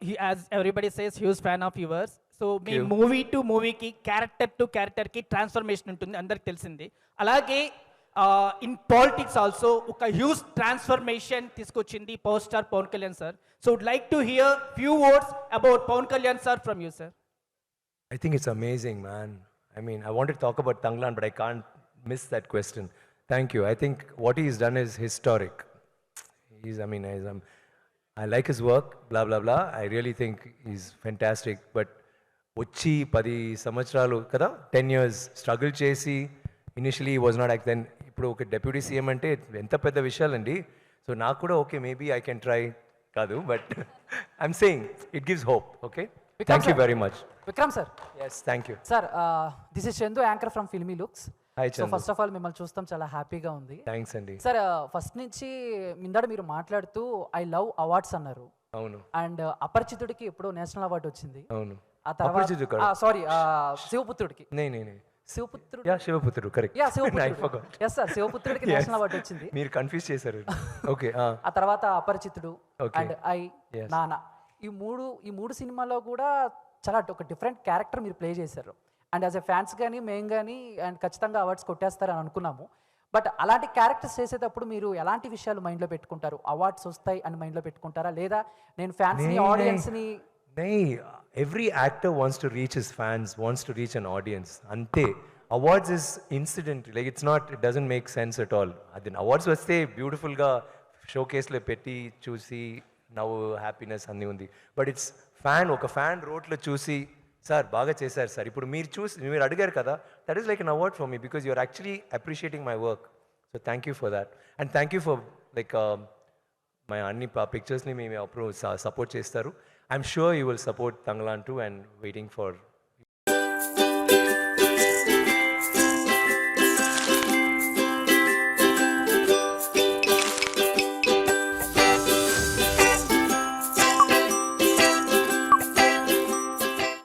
he, as everybody says, huge fan of yours. So me you. Movie to మూవీకి character to క్యారెక్టర్కి transformation ఉంటుంది అందరికి తెలిసింది అలాగే ఇన్ పాలిటిక్స్ ఆల్సో ఒక హ్యూజ్ ట్రాన్స్ఫర్మేషన్ తీసుకొచ్చింది power star Pawan Kalyan sir so would like to hear few words about Pawan Kalyan sir from you sir I think it's amazing, man. I mean, I wanted to talk about Tanglan, but I can't miss that question. Thank you. I think what he's done is historic. He's, I mean, I like his work blah blah blah I really think is fantastic but వచ్చి పది సంవత్సరాలు కదా ten years struggle చేసి initially was not yak then ఇప్పుడు ఒక deputy CM అంటే ఎంత పెద్ద విషయాలండి. సో నాకు కూడా okay maybe I can try కాదు but I'm saying it gives hope okay thank you sir. Very much Vikram sir yes thank you sir this is Chandu anchor from filmy looks so. First of all మిమ్మల్ని చూస్తాం చాలా హ్యాపీగా ఉంది. Thanks అండి sir first నుంచి ఇందాడ మీరు మాట్లాడుతూ I love awards అన్నారు. అవును. అండ్ అపరిచితుడికి ఎప్పుడో నేషనల్ అవార్డు వచ్చింది. అవును. ఆ. తర్వాత సారీ శివపుత్రుడికి. నే నే నే. Shivaputrudu? Yeah Shivaputrudu correct yeah Shivaputrudu. Yes sir శివపుత్రుడికి national award వచ్చింది. మీరు కన్ఫ్యూజ్ చేశారు. ఓకే ఆ. తర్వాత Aparichitudu. Okay. And I Yes. ఈ మూడు ఈ మూడు సినిమాలో కూడా చాలా ఒక డిఫరెంట్ క్యారెక్టర్ మీరు ప్లే చేశారు. అండ్ యాజ్ ఎ ఫ్యాన్స్ కానీ మేము కానీ అండ్ ఖచ్చితంగా అవార్డ్స్ కొట్టేస్తారని అనుకున్నాము. బట్ అలాంటి క్యారెక్టర్స్ చేసేటప్పుడు మీరు ఎలాంటి విషయాలు మైండ్లో పెట్టుకుంటారు? అవార్డ్స్ వస్తాయి అని మైండ్లో పెట్టుకుంటారా? లేదా నేను ఫ్యాన్స్ని ఆడియన్స్ని నే every actor wants to reach his fans wants to reach an audience. అంతే. Awards is incident. Like it's not it doesn't make sense at all. అది అవార్డ్స్ వస్తే బ్యూటిఫుల్గా షో కేస్లో పెట్టి చూసి నవ్వు హ్యాపీనెస్ అన్నీ ఉంది. బట్ ఇట్స్ ఫ్యాన్ ఒక ఫ్యాన్ రోడ్లో చూసి సార్ బాగా చేశారు సార్. ఇప్పుడు మీరు చూసి మీరు అడిగారు కదా that is like an award for me because you're actually appreciating my work so thank you for that and thank you for like మా అన్ని పిక్చర్స్ని మేము అప్పుడు సపోర్ట్ చేస్తారు. I'm sure you will support Thangalaan too and waiting for